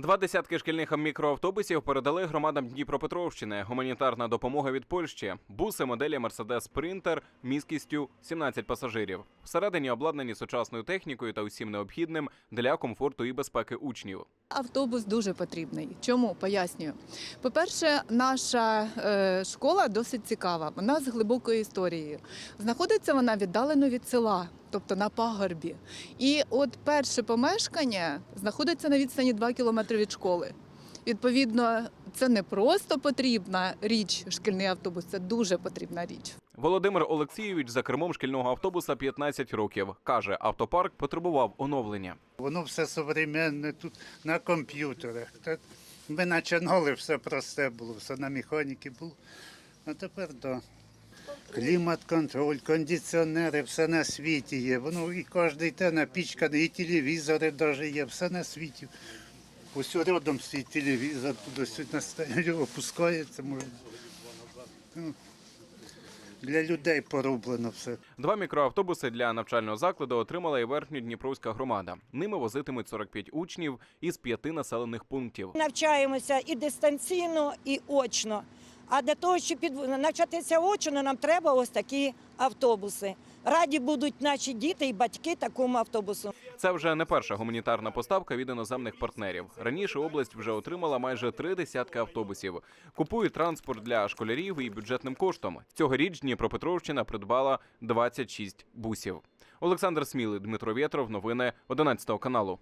Два десятки шкільних мікроавтобусів передали громадам Дніпропетровщини. Гуманітарна допомога від Польщі. Буси моделі Mercedes Sprinter міськістю 17 пасажирів. Всередині обладнані сучасною технікою та усім необхідним для комфорту і безпеки учнів. Автобус дуже потрібний. Чому пояснюю? По-перше, наша е, школа досить цікава. Вона з глибокою історією. Знаходиться вона віддалено від села, тобто на пагорбі. І от перше помешкання знаходиться на відстані 2 кілометри від школи. Відповідно, це не просто потрібна річ, шкільний автобус, це дуже потрібна річ. Володимир Олексійович за кермом шкільного автобуса 15 років. Каже, автопарк потребував оновлення. Воно все современне тут на комп'ютерах. Ми починали, все просте було, все на механіки було. А тепер да. Клімат-контроль, кондиціонери, все на світі є. Воно і кожен те напічканий, і телевізори навіть є, все на світі. Ось рядом стоїть телевізор, туди сюди на опускається, можна. Ну, Для людей пороблено все. Два мікроавтобуси для навчального закладу отримала і верхньодніпровська громада. Ними возитимуть 45 учнів із п'яти населених пунктів. Навчаємося і дистанційно, і очно. А для того, щоб під... навчатися очно, нам треба ось такі автобуси. Раді будуть наші діти і батьки такому автобусу. Це вже не перша гуманітарна поставка від іноземних партнерів. Раніше область вже отримала майже три десятки автобусів. Купують транспорт для школярів і бюджетним коштом. Цьогоріч Дніпропетровщина придбала 26 бусів. Олександр Смілий, Дмитро Вєтров. Новини 11 каналу.